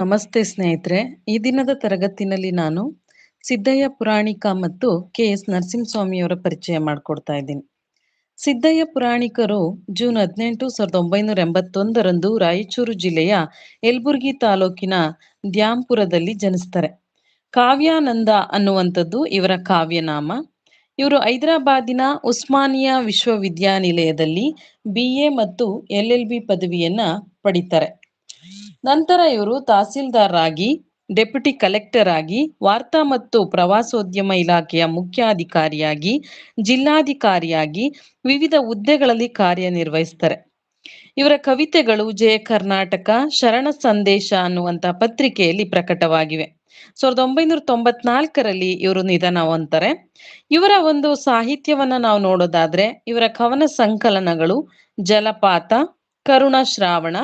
ನಮಸ್ತೆ ಸ್ನೇಹಿತರೆ. ಈ ದಿನದ ತರಗತಿನಲ್ಲಿ ನಾನು ಸಿದ್ದಯ್ಯ ಪುರಾಣಿಕ ಮತ್ತು ಕೆ ಎಸ್ ನರಸಿಂಹಸ್ವಾಮಿಯವರ ಪರಿಚಯ ಮಾಡಿಕೊಡ್ತಾ ಇದ್ದೀನಿ. ಸಿದ್ದಯ್ಯ ಪುರಾಣಿಕರು ಜೂನ್ ಹದಿನೆಂಟು ಸಾವಿರದ ಒಂಬೈನೂರ ಎಂಬತ್ತೊಂದರಂದು ರಾಯಚೂರು ಜಿಲ್ಲೆಯ ಯಲ್ಬುರ್ಗಿ ತಾಲೂಕಿನ ದ್ಯಾಂಪುರದಲ್ಲಿ ಜನಿಸ್ತಾರೆ. ಕಾವ್ಯಾನಂದ ಅನ್ನುವಂಥದ್ದು ಇವರ ಕಾವ್ಯನಾಮ. ಇವರು ಹೈದರಾಬಾದಿನ ಉಸ್ಮಾನಿಯಾ ವಿಶ್ವವಿದ್ಯಾನಿಲಯದಲ್ಲಿ ಬಿ ಎ ಮತ್ತು ಎಲ್ ಎಲ್ ಬಿ ಪದವಿಯನ್ನ ಪಡಿತಾರೆ. ನಂತರ ಇವರು ತಹಸೀಲ್ದಾರ್ ಆಗಿ ಡೆಪ್ಯುಟಿ ಕಲೆಕ್ಟರ್ ಆಗಿ ವಾರ್ತಾ ಮತ್ತು ಪ್ರವಾಸೋದ್ಯಮ ಇಲಾಖೆಯ ಮುಖ್ಯಾಧಿಕಾರಿಯಾಗಿ, ಜಿಲ್ಲಾಧಿಕಾರಿಯಾಗಿ ವಿವಿಧ ಹುದ್ದೆಗಳಲ್ಲಿ ಕಾರ್ಯನಿರ್ವಹಿಸ್ತಾರೆ. ಇವರ ಕವಿತೆಗಳು ಜಯ ಕರ್ನಾಟಕ, ಶರಣ ಸಂದೇಶ ಅನ್ನುವಂಥ ಪತ್ರಿಕೆಯಲ್ಲಿ ಪ್ರಕಟವಾಗಿವೆ. ಸಾವಿರದ ಒಂಬೈನೂರ ತೊಂಬತ್ನಾಲ್ಕರಲ್ಲಿ ಇವರು ನಿಧನ ಹೊಂತಾರೆ ಇವರ ಒಂದು ಸಾಹಿತ್ಯವನ್ನ ನಾವು ನೋಡೋದಾದ್ರೆ, ಇವರ ಕವನ ಸಂಕಲನಗಳು ಜಲಪಾತ ಕರುಣ ಶ್ರಾವಣ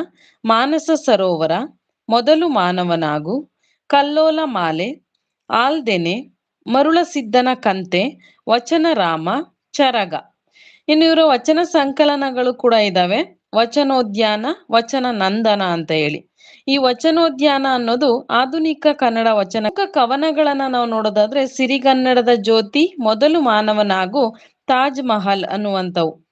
ಮಾನಸ ಸರೋವರ, ಮೊದಲು ಮಾನವನಾಗು, ಕಲ್ಲೋಲ ಮಾಲೆ, ಆಲ್ದೆನೆ ಮರುಳಸಿದ್ದನ ಕಂತೆ, ವಚನ ರಾಮ, ಚರಗ. ಇನ್ನು ಇವರ ವಚನ ಸಂಕಲನಗಳು ಕೂಡ ಇದಾವೆ. ವಚನೋದ್ಯಾನ, ವಚನ ನಂದನ ಅಂತ ಹೇಳಿ. ಈ ವಚನೋದ್ಯಾನ ಅನ್ನೋದು ಆಧುನಿಕ ಕನ್ನಡ ವಚನ. ಕವನಗಳನ್ನ ನಾವು ನೋಡೋದಾದ್ರೆ ಸಿರಿಗನ್ನಡದ ಜ್ಯೋತಿ, ಮೊದಲು ಮಾನವನಾಗು, ತಾಜ್ ಮಹಲ್ ಅನ್ನುವಂಥವು.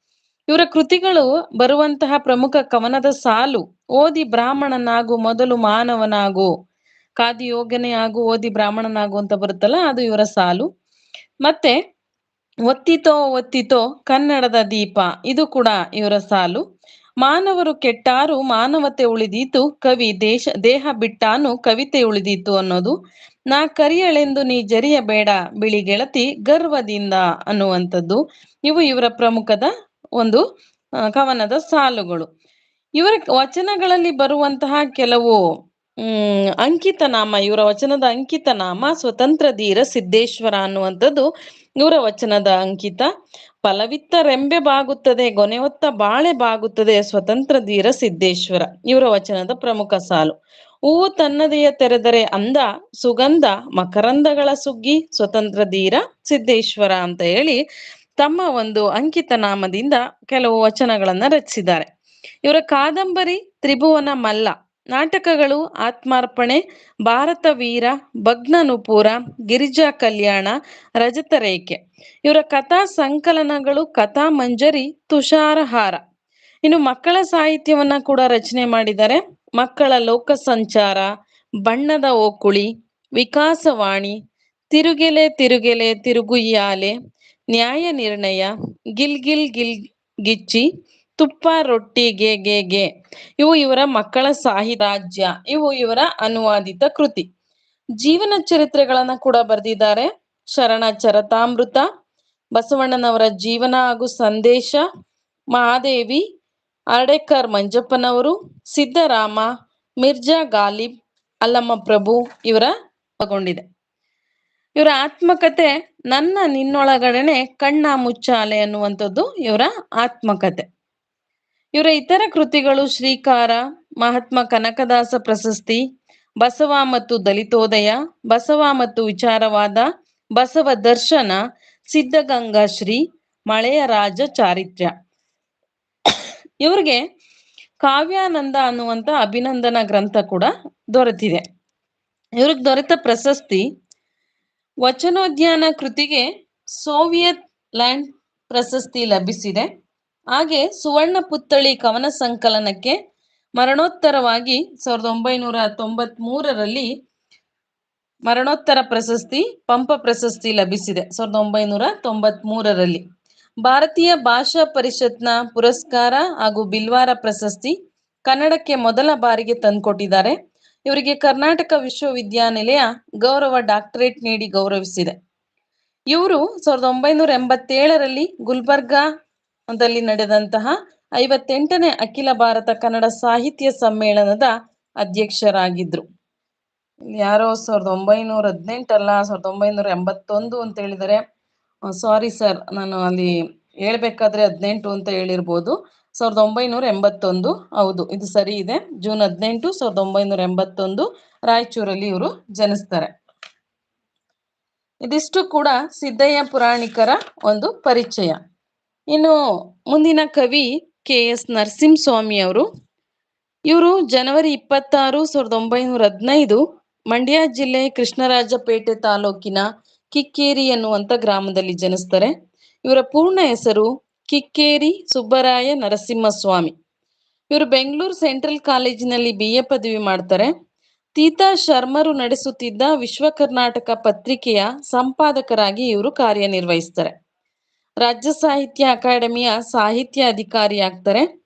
ಇವರ ಕೃತಿಗಳು ಬರುವಂತಹ ಪ್ರಮುಖ ಕವನದ ಸಾಲು. ಓದಿ ಬ್ರಾಹ್ಮಣನಾಗು ಮೊದಲು ಮಾನವನಾಗು. ಕಾದಿಯೋಗನೆ ಆಗು, ಓದಿ ಬ್ರಾಹ್ಮಣನಾಗು ಅಂತ ಬರುತ್ತಲ್ಲ, ಅದು ಇವರ ಸಾಲು. ಮತ್ತೆ, ಒತ್ತಿತೋ ಒತ್ತಿತೋ, ಕನ್ನಡದ ದೀಪ ಇದು ಕೂಡ ಇವರ ಸಾಲು. ಮಾನವರು ಕೆಟ್ಟಾರು, ಮಾನವತೆ ಉಳಿದೀತು, ಕವಿ ದೇಶ, ದೇಹ ಬಿಟ್ಟಾನು, ಕವಿತೆ ಉಳಿದೀತು ಅನ್ನೋದು. ನಾ ಕರಿಯಳೆಂದು ನೀ ಜರಿಯಬೇಡ, ಬಿಳಿ ಗೆಳತಿ, ಗರ್ವದಿಂದ ಅನ್ನುವಂಥದ್ದು. ಇವು ಇವರ ಪ್ರಮುಖದ ಒಂದು ಕವನದ ಸಾಲುಗಳು. ಇವರ ವಚನಗಳಲ್ಲಿ ಬರುವಂತಹ ಕೆಲವು, ಹ್ಮ್ ಅಂಕಿತ ನಾಮ ಇವರ ವಚನದ ಅಂಕಿತ ನಾಮ ಸ್ವತಂತ್ರ ಧೀರ ಸಿದ್ದೇಶ್ವರ ಅನ್ನುವಂಥದ್ದು ಇವರ ವಚನದ ಅಂಕಿತ. ಫಲವಿತ್ತ ರೆಂಬೆ ಬಾಗುತ್ತದೆ ಗೊನೆವತ್ತ ಬಾಳೆ ಬಾಗುತ್ತದೆ, ಸ್ವತಂತ್ರ ಧೀರ ಸಿದ್ದೇಶ್ವರ, ಇವರ ವಚನದ ಪ್ರಮುಖ ಸಾಲು. ಹೂವು ತನ್ನದೆಯ ತೆರೆದರೆ ಅಂದ, ಸುಗಂಧ ಮಕರಂದಗಳ ಸುಗ್ಗಿ, ಸ್ವತಂತ್ರ ಧೀರ ಸಿದ್ದೇಶ್ವರ ಅಂತ ಹೇಳಿ ತಮ್ಮ ಒಂದು ಅಂಕಿತ ನಾಮದಿಂದ ಕೆಲವು ವಚನಗಳನ್ನ ರಚಿಸಿದ್ದಾರೆ. ಇವರ ಕಾದಂಬರಿ ತ್ರಿಭುವನ ಮಲ್ಲ ನಾಟಕಗಳು ಆತ್ಮಾರ್ಪಣೆ, ಭಾರತ ವೀರ, ಭಗ್ನನುಪುರ, ಗಿರಿಜಾ ಕಲ್ಯಾಣ ರಜತ ರೇಖೆ ಇವರ ಕಥಾ ಸಂಕಲನಗಳು ಕಥಾ ಮಂಜರಿ, ತುಷಾರಹಾರ. ಇನ್ನು ಮಕ್ಕಳ ಸಾಹಿತ್ಯವನ್ನ ಕೂಡ ರಚನೆ ಮಾಡಿದ್ದಾರೆ. ಮಕ್ಕಳ ಲೋಕ ಸಂಚಾರ ಬಣ್ಣದ ಓಕುಳಿ, ವಿಕಾಸವಾಣಿ, ತಿರುಗೆಲೆ ತಿರುಗೆಲೆ ತಿರುಗುಯ್ಯಾಲೆ ನ್ಯಾಯ ನಿರ್ಣಯ ಗಿಲ್ ಗಿಲ್ ಗಿಲ್ ಗಿಚ್ಚಿ, ತುಪ್ಪ ರೊಟ್ಟಿ ಗೆ ಗೆ ಗೆ. ಇವು ಇವರ ಮಕ್ಕಳ ಸಾಹಿತ್ಯ ಇವು ಇವರ ಅನುವಾದಿತ ಕೃತಿ. ಜೀವನ ಚರಿತ್ರೆಗಳನ್ನ ಕೂಡ ಬರೆದಿದ್ದಾರೆ. ಶರಣ ಚರತಾಮೃತ ಬಸವಣ್ಣನವರ ಜೀವನ ಹಾಗೂ ಸಂದೇಶ, ಮಹಾದೇವಿ ಅರ್ಡೆಕರ್ ಮಂಜಪ್ಪನವರು, ಸಿದ್ದರಾಮ, ಮಿರ್ಜಾ ಗಾಲಿಬ್, ಅಲ್ಲಮ್ಮ ಪ್ರಭು ಇವರ ಒಳಗೊಂಡಿದೆ ಇವರ ಆತ್ಮಕತೆ ನನ್ನ ನಿನ್ನೊಳಗಡೆನೆ ಕಣ್ಣ ಮುಚ್ಚಾಲೆ ಅನ್ನುವಂಥದ್ದು ಇವರ ಆತ್ಮಕತೆ. ಇವರ ಇತರ ಕೃತಿಗಳು ಶ್ರೀಕಾರ, ಮಹಾತ್ಮ ಕನಕದಾಸ ಪ್ರಶಸ್ತಿ, ಬಸವ ಮತ್ತು ದಲಿತೋದಯ, ಬಸವ ಮತ್ತು ವಿಚಾರವಾದ, ಬಸವ ದರ್ಶನ, ಸಿದ್ಧಗಂಗಾ ಶ್ರೀ, ಮಳೆಯ ರಾಜ ಚಾರಿತ್ರ್ಯ. ಇವ್ರಿಗೆ ಕಾವ್ಯಾನಂದ ಅನ್ನುವಂತ ಅಭಿನಂದನಾ ಗ್ರಂಥ ಕೂಡ ದೊರೆತಿದೆ. ಇವ್ರಿಗೆ ದೊರೆತ ಪ್ರಶಸ್ತಿ ವಚನೋದ್ಯಾನ ಕೃತಿಗೆ ಸೋವಿಯತ್ ಲ್ಯಾಂಡ್ ಪ್ರಶಸ್ತಿ ಲಭಿಸಿದೆ. ಹಾಗೆ ಸುವರ್ಣ ಪುತ್ಥಳಿ ಕವನ ಸಂಕಲನಕ್ಕೆ ಮರಣೋತ್ತರವಾಗಿ ಸಾವಿರದ ಒಂಬೈನೂರ ತೊಂಬತ್ ಮೂರರಲ್ಲಿ ಮರಣೋತ್ತರ ಪ್ರಶಸ್ತಿ, ಪಂಪ ಪ್ರಶಸ್ತಿ ಲಭಿಸಿದೆ ಸಾವಿರದ ಒಂಬೈನೂರ ತೊಂಬತ್ ಮೂರರಲ್ಲಿ ಭಾರತೀಯ ಭಾಷಾ ಪರಿಷತ್ನ ಪುರಸ್ಕಾರ ಹಾಗೂ ಬಿಲ್ವಾರ ಪ್ರಶಸ್ತಿ ಕನ್ನಡಕ್ಕೆ ಮೊದಲ ಬಾರಿಗೆ ತಂದುಕೊಟ್ಟಿದ್ದಾರೆ. ಇವರಿಗೆ ಕರ್ನಾಟಕ ವಿಶ್ವವಿದ್ಯಾನಿಲಯ ಗೌರವ ಡಾಕ್ಟರೇಟ್ ನೀಡಿ ಗೌರವಿಸಿದೆ. ಇವರು ಸಾವಿರದ ಒಂಬೈನೂರ ಎಂಬತ್ತೇಳರಲ್ಲಿ ಗುಲ್ಬರ್ಗಾದಲ್ಲಿ ನಡೆದಂತಹ ಐವತ್ತೆಂಟನೇ ಅಖಿಲ ಭಾರತ ಕನ್ನಡ ಸಾಹಿತ್ಯ ಸಮ್ಮೇಳನದ ಅಧ್ಯಕ್ಷರಾಗಿದ್ರು. ಯಾರೋ ಸಾವಿರದ ಒಂಬೈನೂರ ಹದಿನೆಂಟಲ್ಲ, ಸಾವಿರದ ಒಂಬೈನೂರ ಎಂಬತ್ತೊಂದು ಅಂತ ಹೇಳಿದರೆ ಸಾರಿ ಸರ್ ನಾನು ಅಲ್ಲಿ ಹೇಳ್ಬೇಕಾದ್ರೆ ಹದಿನೆಂಟು ಅಂತ ಹೇಳಿರ್ಬೋದು. ಸಾವಿರದ ಒಂಬೈನೂರ ಎಂಬತ್ತೊಂದು. ಹೌದು, ಇದು ಸರಿ ಇದೆ. ಜೂನ್ ಹದಿನೆಂಟು, ಸಾವಿರದ ಒಂಬೈನೂರ ಎಂಬತ್ತೊಂದು ರಾಯಚೂರಲ್ಲಿ ಇವರು ಜನಿಸ್ತಾರೆ. ಇದಿಷ್ಟು ಕೂಡ ಸಿದ್ದಯ್ಯ ಪುರಾಣಿಕರ ಒಂದು ಪರಿಚಯ. ಇನ್ನು ಮುಂದಿನ ಕವಿ ಕೆ ಎಸ್ ನರಸಿಂಹಸ್ವಾಮಿ ಅವರು. ಇವರು ಜನವರಿ ಇಪ್ಪತ್ತಾರು, ಸಾವಿರದ ಒಂಬೈನೂರ ಹದಿನೈದು, ಮಂಡ್ಯ ಜಿಲ್ಲೆ ಕೃಷ್ಣರಾಜಪೇಟೆ ತಾಲೂಕಿನ ಕಿಕ್ಕೇರಿ ಎನ್ನುವಂತ ಗ್ರಾಮದಲ್ಲಿ ಜನಿಸ್ತಾರೆ. ಇವರ ಪೂರ್ಣ ಹೆಸರು ಕಿಕ್ಕೇರಿ ಸುಬ್ಬರಾಯ ನರಸಿಂಹಸ್ವಾಮಿ. ಇವರು ಬೆಂಗಳೂರು ಸೆಂಟ್ರಲ್ ಕಾಲೇಜಿನಲ್ಲಿ ಬಿ ಎ ಪದವಿ ಮಾಡ್ತಾರೆ. ತೀತಾ ಶರ್ಮರು ನಡೆಸುತ್ತಿದ್ದ ವಿಶ್ವ ಕರ್ನಾಟಕ ಪತ್ರಿಕೆಯ ಸಂಪಾದಕರಾಗಿ ಇವರು ಕಾರ್ಯನಿರ್ವಹಿಸ್ತಾರೆ. ರಾಜ್ಯ ಸಾಹಿತ್ಯ ಅಕಾಡೆಮಿಯ ಸಾಹಿತ್ಯ ಅಧಿಕಾರಿ ಆಗ್ತಾರೆ.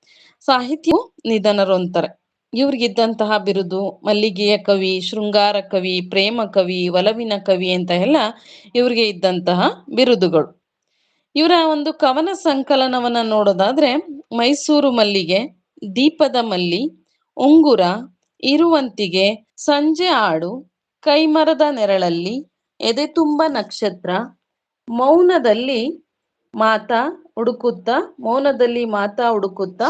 ಸಾಹಿತ್ಯ ನಿಧನರು ಅಂತಾರೆ ಇವ್ರಿಗಿದ್ದಂತಹ ಬಿರುದು, ಮಲ್ಲಿಗೆಯ ಕವಿ, ಶೃಂಗಾರ ಕವಿ, ಪ್ರೇಮ ಕವಿ, ಒಲವಿನ ಕವಿ ಅಂತ ಎಲ್ಲ ಇವ್ರಿಗೆ ಇದ್ದಂತಹ ಬಿರುದುಗಳು. ಇವರ ಒಂದು ಕವನ ಸಂಕಲನವನ್ನ ನೋಡೋದಾದ್ರೆ ಮೈಸೂರು ಮಲ್ಲಿಗೆ, ದೀಪದ ಮಲ್ಲಿ, ಉಂಗುರ, ಇರುವಂತಿಗೆ, ಸಂಜೆ ಆಡು, ಕೈಮರದ ನೆರಳಲ್ಲಿ, ಎದೆ ತುಂಬ ನಕ್ಷತ್ರ, ಮೌನದಲ್ಲಿ ಮಾತ ಹುಡುಕುತ್ತಾ, ಮೌನದಲ್ಲಿ ಮಾತ ಹುಡುಕುತ್ತಾ,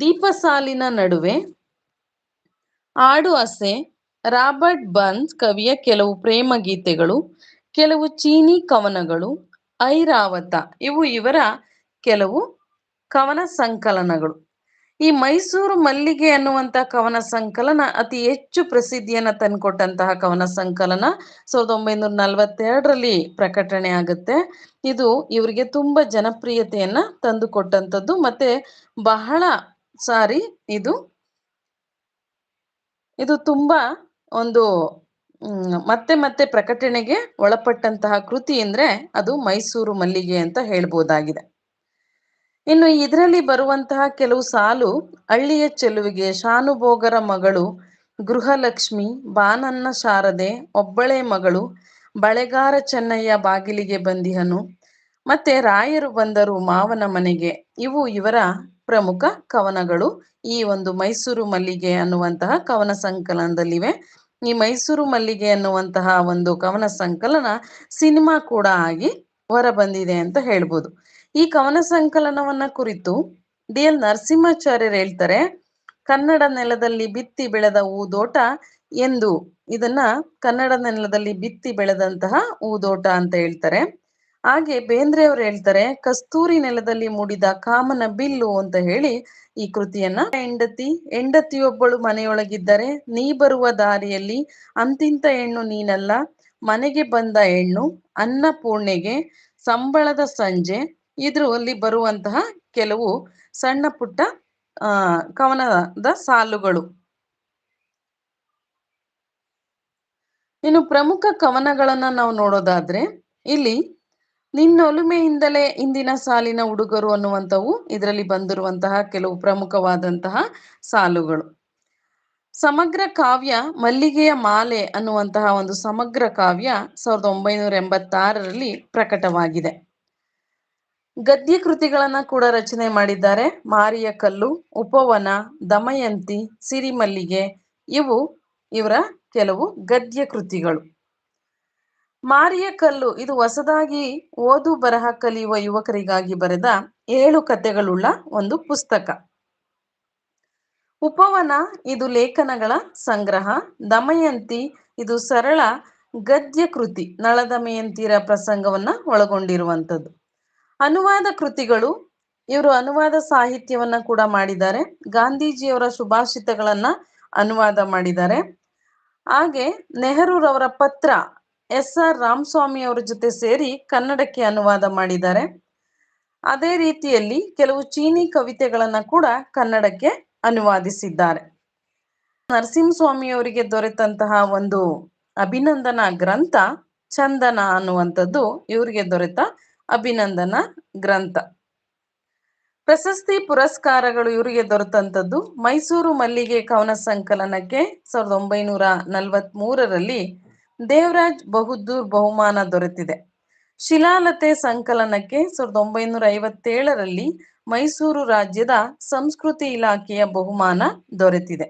ದೀಪ ಸಾಲಿನ ನಡುವೆ, ಆಡು ಅಸೆ, ರಾಬರ್ಟ್ ಬನ್ಸ್ ಕವಿಯ ಕೆಲವು ಪ್ರೇಮ ಗೀತೆಗಳು ಕೆಲವು ಚೀನಿ ಕವನಗಳು ಐರಾವತ. ಇವು ಇವರ ಕೆಲವು ಕವನ ಸಂಕಲನಗಳು. ಈ ಮೈಸೂರು ಮಲ್ಲಿಗೆ ಅನ್ನುವಂತ ಕವನ ಸಂಕಲನ ಅತಿ ಹೆಚ್ಚು ಪ್ರಸಿದ್ಧಿಯನ್ನ ತಂದುಕೊಟ್ಟಂತಹ ಕವನ ಸಂಕಲನ ಸಾವಿರದ ಒಂಬೈನೂರ ನಲವತ್ತೆರಡರಲ್ಲಿ ಪ್ರಕಟಣೆ ಆಗುತ್ತೆ. ಇದು ಇವರಿಗೆ ತುಂಬಾ ಜನಪ್ರಿಯತೆಯನ್ನ ತಂದುಕೊಟ್ಟಂಥದ್ದು ಮತ್ತೆ ಬಹಳ ಸಾರಿ ಇದು ಇದು ತುಂಬಾ ಒಂದು ಮತ್ತೆ ಮತ್ತೆ ಪ್ರಕಟಣೆಗೆ ಒಳಪಟ್ಟಂತಹ ಕೃತಿ ಅಂದ್ರೆ ಅದು ಮೈಸೂರು ಮಲ್ಲಿಗೆ ಅಂತ ಹೇಳ್ಬೋದಾಗಿದೆ. ಇನ್ನು ಇದರಲ್ಲಿ ಬರುವಂತಹ ಕೆಲವು ಸಾಲು ಹಳ್ಳಿಯ ಚೆಲುವಿಗೆ ಶಾನುಭೋಗರ ಮಗಳು ಗೃಹಲಕ್ಷ್ಮಿ, ಬಾನನ್ನ ಶಾರದೆ, ಒಬ್ಬಳೆ ಮಗಳು ಬಳೆಗಾರ ಚೆನ್ನಯ್ಯ ಬಾಗಿಲಿಗೆ ಬಂದಿಹನು, ಮತ್ತೆ ರಾಯರು ಬಂದರು ಮಾವನ ಮನೆಗೆ. ಇವು ಇವರ ಪ್ರಮುಖ ಕವನಗಳು. ಈ ಒಂದು ಮೈಸೂರು ಮಲ್ಲಿಗೆ ಅನ್ನುವಂತಹ ಕವನ ಸಂಕಲನದಲ್ಲಿವೆ. ಈ ಮೈಸೂರು ಮಲ್ಲಿಗೆ ಅನ್ನುವಂತಹ ಒಂದು ಕವನ ಸಂಕಲನ ಸಿನಿಮಾ ಕೂಡ ಆಗಿ ಹೊರ ಬಂದಿದೆ ಅಂತ ಹೇಳ್ಬೋದು. ಈ ಕವನ ಸಂಕಲನವನ್ನ ಕುರಿತು ಡಿ ಎಲ್ ನರಸಿಂಹಾಚಾರ್ಯರು ಹೇಳ್ತಾರೆ, ಕನ್ನಡ ನೆಲದಲ್ಲಿ ಬಿತ್ತಿ ಬೆಳೆದ ಊದೋಟ ಎಂದು. ಇದನ್ನ ಕನ್ನಡ ನೆಲದಲ್ಲಿ ಬಿತ್ತಿ ಬೆಳೆದಂತಹ ಊದೋಟ ಅಂತ ಹೇಳ್ತಾರೆ. ಹಾಗೆ ಬೇಂದ್ರೆ ಅವರು ಹೇಳ್ತಾರೆ, ಕಸ್ತೂರಿ ನೆಲದಲ್ಲಿ ಮೂಡಿದ ಕಾಮನ ಬಿಲ್ಲು ಅಂತ ಹೇಳಿ ಈ ಕೃತಿಯನ್ನ. ಹೆಂಡತಿ ಹೆಂಡತಿಯೊಬ್ಬಳು ಮನೆಯೊಳಗಿದ್ದರೆ ನೀ ಬರುವ ದಾರಿಯಲ್ಲಿ ಅಂತಿಂತ ಹೆಣ್ಣು ನೀನಲ್ಲ. ಮನೆಗೆ ಬಂದ ಹೆಣ್ಣು ಅನ್ನಪೂರ್ಣೆಗೆ ಸಂಬಳದ ಸಂಜೆ, ಇದರಲ್ಲಿ ಬರುವಂತಹ ಕೆಲವು ಸಣ್ಣ ಪುಟ್ಟ, ಆ, ಕವನದ ಸಾಲುಗಳು. ಇನ್ನು ಪ್ರಮುಖ ಕವನಗಳನ್ನ ನಾವು ನೋಡೋದಾದ್ರೆ ಇಲ್ಲಿ ನಿನ್ನೊಲುಮೆಯಿಂದಲೇ ಇಂದಿನ ಸಾಲಿನ ಹುಡುಗರು ಅನ್ನುವಂಥವು ಇದರಲ್ಲಿ ಬಂದಿರುವಂತಹ ಕೆಲವು ಪ್ರಮುಖವಾದಂತಹ ಸಾಲುಗಳು. ಸಮಗ್ರ ಕಾವ್ಯ ಮಲ್ಲಿಗೆಯ ಮಾಲೆ ಅನ್ನುವಂತಹ ಒಂದು ಸಮಗ್ರ ಕಾವ್ಯ ಸಾವಿರದ ಒಂಬೈನೂರ ಎಂಬತ್ತಾರರಲ್ಲಿ ಪ್ರಕಟವಾಗಿದೆ. ಗದ್ಯ ಕೃತಿಗಳನ್ನ ಕೂಡ ರಚನೆ ಮಾಡಿದ್ದಾರೆ. ಮಾರಿಯ ಕಲ್ಲು, ಉಪವನ, ದಮಯಂತಿ, ಸಿರಿಮಲ್ಲಿಗೆ ಇವು ಇವರ ಕೆಲವು ಗದ್ಯ ಕೃತಿಗಳು ಮಾರಿಯ ಕಲ್ಲು, ಇದು ಹೊಸದಾಗಿ ಓದು ಬರಹ ಕಲಿಯುವ ಯುವಕರಿಗಾಗಿ ಬರೆದ ಏಳು ಕಥೆಗಳುಳ್ಳ ಒಂದು ಪುಸ್ತಕ. ಉಪವನ, ಇದು ಲೇಖನಗಳ ಸಂಗ್ರಹ. ದಮಯಂತಿ, ಇದು ಸರಳ ಗದ್ಯ ಕೃತಿ ನಳದಮಯಂತಿರ ಪ್ರಸಂಗವನ್ನ ಒಳಗೊಂಡಿರುವಂಥದ್ದು. ಅನುವಾದ ಕೃತಿಗಳು, ಇವರು ಅನುವಾದ ಸಾಹಿತ್ಯವನ್ನ ಕೂಡ ಮಾಡಿದ್ದಾರೆ. ಗಾಂಧೀಜಿಯವರ ಸುಭಾಷಿತಗಳನ್ನ ಅನುವಾದ ಮಾಡಿದ್ದಾರೆ. ಹಾಗೆ ನೆಹರೂರವರ ಪತ್ರ ಎಸ್ ಆರ್ ರಾಮಸ್ವಾಮಿ ಅವರ ಜೊತೆ ಸೇರಿ ಕನ್ನಡಕ್ಕೆ ಅನುವಾದ ಮಾಡಿದ್ದಾರೆ. ಅದೇ ರೀತಿಯಲ್ಲಿ ಕೆಲವು ಚೀನಿ ಕವಿತೆಗಳನ್ನ ಕೂಡ ಕನ್ನಡಕ್ಕೆ ಅನುವಾದಿಸಿದ್ದಾರೆ. ನರಸಿಂಹಸ್ವಾಮಿ ಅವರಿಗೆ ದೊರೆತಂತಹ ಒಂದು ಅಭಿನಂದನಾ ಗ್ರಂಥ ಚಂದನ ಅನ್ನುವಂಥದ್ದು ಇವರಿಗೆ ದೊರೆತ ಅಭಿನಂದನ ಗ್ರಂಥ. ಪ್ರಶಸ್ತಿ ಪುರಸ್ಕಾರಗಳು ಇವರಿಗೆ ದೊರೆತಂಥದ್ದು ಮೈಸೂರು ಮಲ್ಲಿಗೆ ಕವನ ಸಂಕಲನಕ್ಕೆ ಸಾವಿರದ ಒಂಬೈನೂರ ನಲವತ್ತ್ ಮೂರರಲ್ಲಿ ದೇವರಾಜ್ ಬಹುದ್ದೂರ್ ಬಹುಮಾನ ದೊರೆತಿದೆ. ಶಿಲಾಲತೆ ಸಂಕಲನಕ್ಕೆ ಸಾವಿರದ ಒಂಬೈನೂರ ಐವತ್ತೇಳರಲ್ಲಿ ಮೈಸೂರು ರಾಜ್ಯದ ಸಂಸ್ಕೃತಿ ಇಲಾಖೆಯ ಬಹುಮಾನ ದೊರೆತಿದೆ.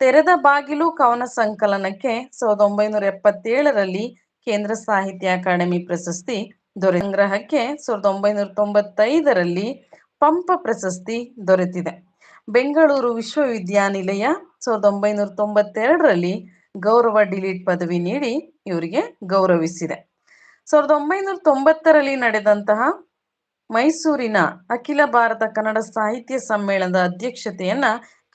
ತೆರೆದ ಬಾಗಿಲು ಕವನ ಸಂಕಲನಕ್ಕೆ ಸಾವಿರದ ಒಂಬೈನೂರ ಎಪ್ಪತ್ತೇಳರಲ್ಲಿ ಕೇಂದ್ರ ಸಾಹಿತ್ಯ ಅಕಾಡೆಮಿ ಪ್ರಶಸ್ತಿ ದೊರೆ, ಸಂಗ್ರಹಕ್ಕೆ ಸಾವಿರದ ಒಂಬೈನೂರ ತೊಂಬತ್ತೈದರಲ್ಲಿ ಪಂಪ ಪ್ರಶಸ್ತಿ ದೊರೆತಿದೆ. ಬೆಂಗಳೂರು ವಿಶ್ವವಿದ್ಯಾನಿಲಯ ಸಾವಿರದ ಒಂಬೈನೂರ ತೊಂಬತ್ತೆರಡರಲ್ಲಿ ಗೌರವ ಡಿಲೀಟ್ ಪದವಿ ನೀಡಿ ಇವರಿಗೆ ಗೌರವಿಸಿದೆ. ಸಾವಿರದ ಒಂಬೈನೂರ ತೊಂಬತ್ತರಲ್ಲಿ ನಡೆದಂತಹ ಮೈಸೂರಿನ ಅಖಿಲ ಭಾರತ ಕನ್ನಡ ಸಾಹಿತ್ಯ ಸಮ್ಮೇಳನದ ಅಧ್ಯಕ್ಷತೆಯನ್ನ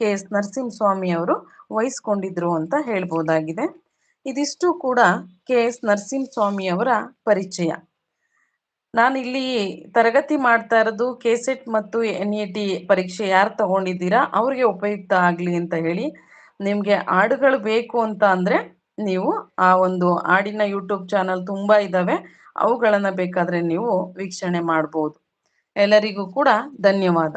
ಕೆ ಎಸ್ ನರಸಿಂಹಸ್ವಾಮಿ ಅವರು ವಹಿಸ್ಕೊಂಡಿದ್ರು ಅಂತ ಹೇಳ್ಬೋದಾಗಿದೆ. ಇದಿಷ್ಟು ಕೂಡ ಕೆ ಎಸ್ ನರಸಿಂಹಸ್ವಾಮಿ ಅವರ ಪರಿಚಯ. ನಾನು ಇಲ್ಲಿ ತರಗತಿ ಮಾಡ್ತಾ ಇರೋದು ಕೆಸೆಟ್ ಮತ್ತು ಎನ್ ಇ ಟಿ ಪರೀಕ್ಷೆ ಯಾರು ತಗೊಂಡಿದ್ದೀರಾ, ಅವ್ರಿಗೆ ಉಪಯುಕ್ತ ಆಗಲಿ ಅಂತ ಹೇಳಿ ನಿಮಗೆ ಹಾಡುಗಳು ಬೇಕು ಅಂತ ಅಂದ್ರೆ ನೀವು ಆ ಒಂದು ಹಾಡಿನ ಯೂಟ್ಯೂಬ್ ಚಾನಲ್ ತುಂಬಾ ಇದಾವೆ. ಅವುಗಳನ್ನ ಬೇಕಾದ್ರೆ ನೀವು ವೀಕ್ಷಣೆ ಮಾಡಬಹುದು ಎಲ್ಲರಿಗೂ ಕೂಡ ಧನ್ಯವಾದ.